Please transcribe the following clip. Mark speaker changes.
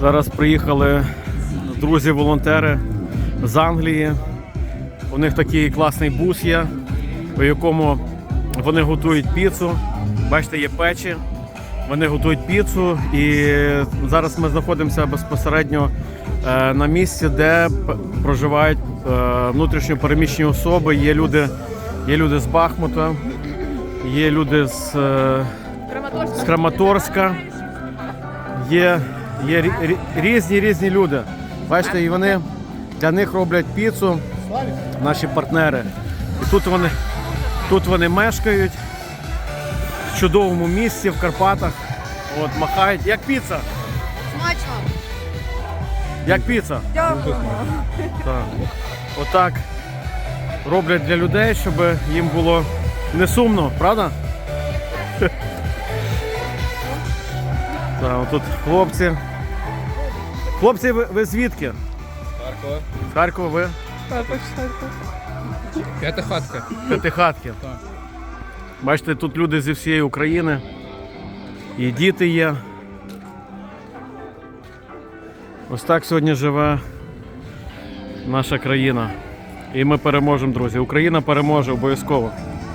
Speaker 1: Зараз приїхали друзі-волонтери з Англії. У них такий класний бус є, у якому вони готують піцу. Бачите, є печі. Вони готують піцу, і зараз ми знаходимося безпосередньо е, на місці, де проживають е, внутрішньо переміщені особи. Є люди, є люди з Бахмута, є люди з, е, з Краматорська. Є, є рі- рі- різні різні люди. Бачите, і вони для них роблять піцу, наші партнери. І тут вони, тут вони мешкають в чудовому місці в Карпатах. От, махають. Як піца?
Speaker 2: Смачно.
Speaker 1: Як піца?
Speaker 2: Дякую.
Speaker 1: Так. Отак роблять для людей, щоб їм було не сумно, правда? Так, тут хлопці. Хлопці, ви, ви звідки?
Speaker 3: Харкова.
Speaker 1: З Харкова ви?
Speaker 3: П'ятихатка.
Speaker 1: П'ятихатки. Бачите, тут люди зі всієї України. І діти є. Ось так сьогодні живе наша країна. І ми переможемо, друзі. Україна переможе обов'язково.